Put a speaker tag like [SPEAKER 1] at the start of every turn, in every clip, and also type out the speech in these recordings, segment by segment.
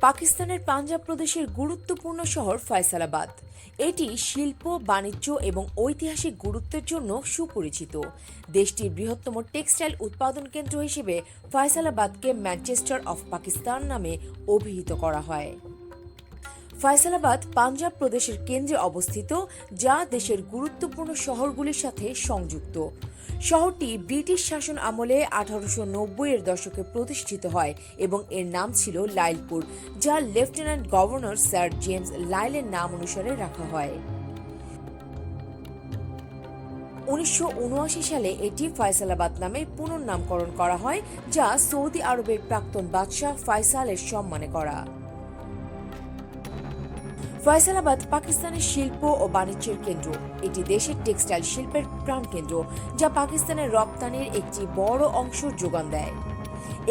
[SPEAKER 1] পাকিস্তানের পাঞ্জাব প্রদেশের গুরুত্বপূর্ণ শহর ফয়সালাবাদ। এটি শিল্প, বাণিজ্য এবং ঐতিহাসিক গুরুত্বের জন্য সুপরিচিত। দেশটির বৃহত্তম টেক্সটাইল উৎপাদন কেন্দ্র হিসেবে ফয়সালাবাদকে ম্যানচেস্টার অফ পাকিস্তান নামে অভিহিত করা হয়। ফয়সালাবাদ পাঞ্জাব প্রদেশের কেন্দ্রে অবস্থিত, যা দেশের গুরুত্বপূর্ণ শহরগুলির সাথে সংযুক্ত। শহরটি ব্রিটিশ শাসন আমলে আঠারোশো এর দশকে প্রতিষ্ঠিত হয় এবং এর নাম ছিল লাইলপুর, যা লেফটেন্যান্ট গভর্নর স্যার জেমস লাইলের নাম অনুসারে রাখা হয়। উনিশশো উনআশি সালে এটি ফয়সালাবাদ নামে পুনর্নামকরণ করা হয়, যা সৌদি আরবের প্রাক্তন বাদশাহ ফয়সালের সম্মানে করা। ফয়সালাবাদ পাকিস্তানের শিল্প ও বাণিজ্যের কেন্দ্র। এটি দেশের টেক্সটাইল শিল্পের প্রাণকেন্দ্র যা পাকিস্তানের রপ্তানির একটি বড় অংশ যোগান দেয়।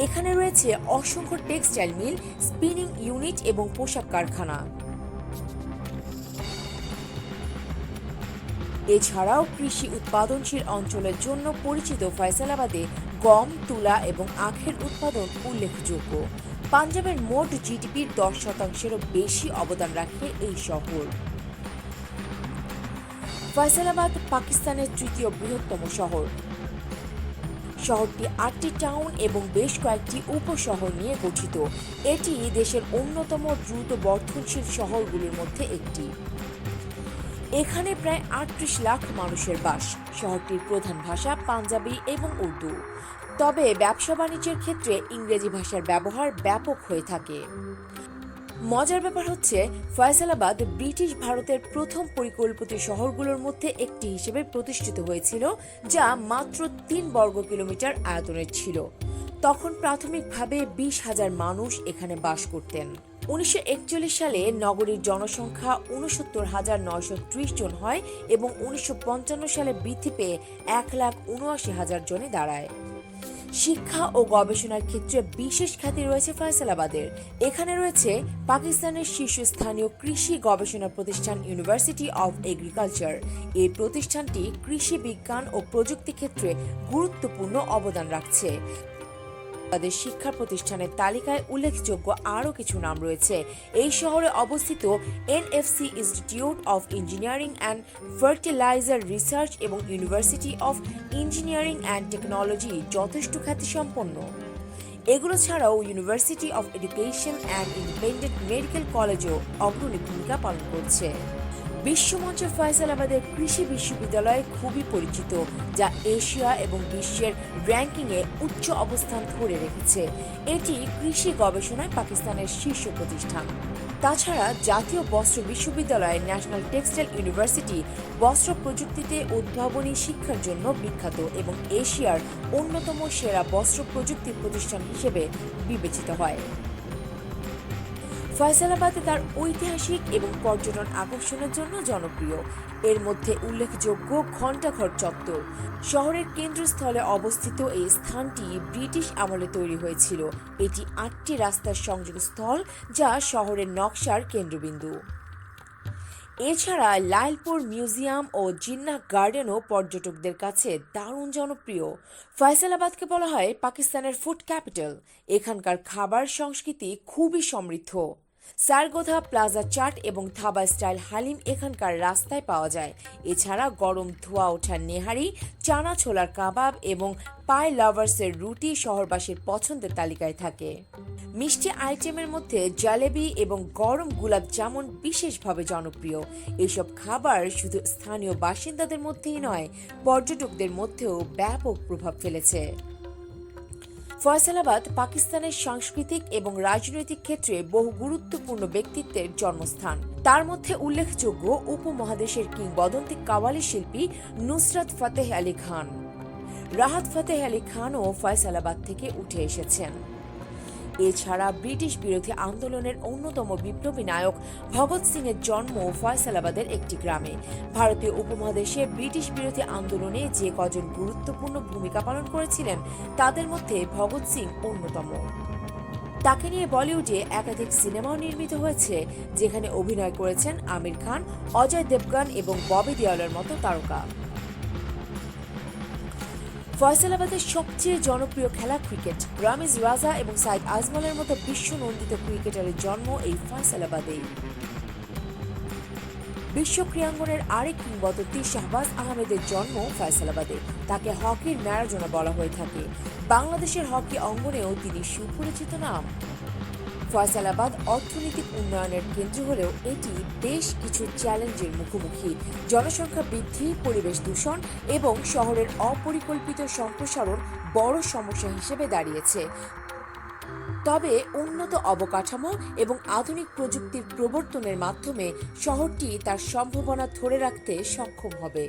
[SPEAKER 1] এখানে রয়েছে অসংখ্য টেক্সটাইল মিল, স্পিনিং ইউনিট এবং পোশাক কারখানা। এছাড়াও কৃষি উৎপাদনশীল অঞ্চলের জন্য পরিচিত ফয়সালাবাদে গম, তুলা এবং আখের উৎপাদন উল্লেখযোগ্য। পাঞ্জাবের মোট জিডিপির দশ শতাংশেরও বেশি অবদান রাখে এই শহর। ফয়সালাবাদ পাকিস্তানের তৃতীয় বৃহত্তম শহর। শহরটি আটটি টাউন এবং বেশ কয়েকটি উপশহর নিয়ে গঠিত। এটি দেশের অন্যতম দ্রুত বর্ধনশীল শহরগুলির মধ্যে একটি। এখানে প্রায় আটত্রিশ লাখ মানুষের বাস। শহরটির প্রধান ভাষা পাঞ্জাবি এবং উর্দু। তবে ব্যবসা বাণিজ্যের ক্ষেত্রে ইংরেজি ভাষার ব্যবহার ব্যাপক হয়ে থাকে। মজার ব্যাপার হচ্ছে, ফয়সালাবাদ ব্রিটিশ ভারতের প্রথম পরিকল্পিত শহরগুলোর মধ্যে একটি হিসেবে প্রতিষ্ঠিত হয়েছিল, যা মাত্র তিন বর্গ কিলোমিটার আয়তনের ছিল। তখন প্রাথমিকভাবে বিশ হাজার মানুষ এখানে বাস করতেন। উনিশশো একচল্লিশ সালে নগরীর জনসংখ্যা উনসত্তর হাজার নয়শো ত্রিশ জন হয় এবং উনিশশো পঞ্চান্ন সালে বৃদ্ধি পেয়ে এক লাখ উনআশি হাজার জনে দাঁড়ায়। শিক্ষা ও গবেষণার ক্ষেত্রে বিশেষ খ্যাতি রয়েছে ফয়সালাবাদের। এখানে রয়েছে পাকিস্তানের শীর্ষস্থানীয় কৃষি গবেষণা প্রতিষ্ঠান ইউনিভার্সিটি অব এগ্রিকালচার। এই প্রতিষ্ঠানটি কৃষি বিজ্ঞান ও প্রযুক্তি ক্ষেত্রে গুরুত্বপূর্ণ অবদান রাখছে। তাদের শিক্ষা প্রতিষ্ঠানের তালিকায় উল্লেখযোগ্য আরও কিছু নাম রয়েছে। এই শহরে অবস্থিত NFC institute of engineering and fertiliser research এবং university of engineering and technology যথেষ্ট খ্যাতিসম্পন্ন। এগুলো ছাড়াও university of education and independent medical কলেজও অগ্রণী ভূমিকা পালন করছে। বিশ্বমঞ্চ ফয়সালাবাদের কৃষি বিশ্ববিদ্যালয় খুবই পরিচিত, যা এশিয়া এবং বিশ্বের র্যাঙ্কিংয়ে উচ্চ অবস্থান ধরে রেখেছে। এটি কৃষি গবেষণায় পাকিস্তানের শীর্ষ প্রতিষ্ঠান। তাছাড়া জাতীয় বস্ত্র বিশ্ববিদ্যালয় ন্যাশনাল টেক্সটাইল ইউনিভার্সিটি বস্ত্র প্রযুক্তিতে উদ্ভাবনী শিক্ষার জন্য বিখ্যাত এবং এশিয়ার অন্যতম সেরা বস্ত্র প্রযুক্তি প্রতিষ্ঠান হিসেবে বিবেচিত হয়। ফয়সালাবাদে তার ঐতিহাসিক এবং পর্যটন আকর্ষণের জন্য জনপ্রিয়। এর মধ্যে উল্লেখযোগ্য ঘণ্টাঘর চত্বর। শহরের কেন্দ্রস্থলে অবস্থিত এই স্থানটি ব্রিটিশ আমলে তৈরি হয়েছিল। এটি আটটি রাস্তার সংযোগস্থল যা শহরের নকশার কেন্দ্রবিন্দু। এছাড়া লাইলপুর মিউজিয়াম ও জিন্নাহ গার্ডেনও পর্যটকদের কাছে দারুণ জনপ্রিয়। ফয়সালাবাদকে বলা হয় পাকিস্তানের ফুড ক্যাপিটাল। এখানকার খাবার সংস্কৃতি খুবই সমৃদ্ধ। সারগোধা প্লাজা চাট এবং থাবা স্টাইল হালিম এখানকার রাস্তায় পাওয়া যায়। এছাড়া গরম ধোয়া ওঠা নেহারি, চানা ছোলার কাবাব এবং পাই লাভার্সের রুটি শহরবাসীর পছন্দের তালিকায় থাকে। মিষ্টি আইটেমের মধ্যে জালেবি এবং গরম গুলাব জামুন বিশেষভাবে জনপ্রিয়। এসব খাবার শুধু স্থানীয় বাসিন্দাদের মধ্যেই নয়, পর্যটকদের মধ্যেও ব্যাপক প্রভাব ফেলেছে। ফয়সালাবাদ পাকিস্তানের সাংস্কৃতিক এবং রাজনৈতিক ক্ষেত্রে বহু গুরুত্বপূর্ণ ব্যক্তিত্বের জন্মস্থান। তার মধ্যে উল্লেখযোগ্য উপমহাদেশের কিংবদন্তি কাওয়ালি শিল্পী নুসরাত ফতেহ আলী খান। রাহাত ফতেহ আলী খানও ফয়সালাবাদ থেকে উঠে এসেছেন। এছাড়া ব্রিটিশ বিরোধী আন্দোলনের অন্যতম বিপ্লবী নায়ক ভগৎ সিং এর জন্ম ফয়সালাবাদের একটি গ্রামে। ভারতীয় উপমহাদেশে ব্রিটিশ বিরোধী আন্দোলনে যে কজন গুরুত্বপূর্ণ ভূমিকা পালন করেছিলেন, তাদের মধ্যে ভগৎ সিং অন্যতম। তাকে নিয়ে বলিউডে একাধিক সিনেমাও নির্মিত হয়েছে, যেখানে অভিনয় করেছেন আমির খান, অজয় দেবগান এবং ববি দেওয়ালের মতো তারকা। ফয়সালাবাদের সবচেয়ে জনপ্রিয় খেলা ক্রিকেট। রামিজ রাজা এবং সাইদ আজমলের মতো বিশ্ব নন্দিত ক্রিকেটারের জন্ম এই ফয়সালাবাদেই বিশ্ব ক্রীড়াঙ্গনের আরেক কিংবদন্তি শাহবাজ আহমেদের জন্ম ফয়সালাবাদে। তাকে হকির ম্যারাজোনা বলা হয়ে থাকে। বাংলাদেশের হকি অঙ্গনেও তিনি সুপরিচিত নাম। ফয়সালাবাদ অর্থনৈতিক উন্নয়নের কেন্দ্র হলেও এটি বেশ কিছু চ্যালেঞ্জের মুখোমুখি। জনসংখ্যা বৃদ্ধি, পরিবেশ দূষণ এবং শহরের অপরিকল্পিত সম্প্রসারণ বড় সমস্যা হিসেবে দাঁড়িয়েছে। তবে উন্নত অবকাঠামো এবং আধুনিক প্রযুক্তির প্রবর্তনের মাধ্যমে শহরটি তার সম্ভাবনা ধরে রাখতে সক্ষম হবে।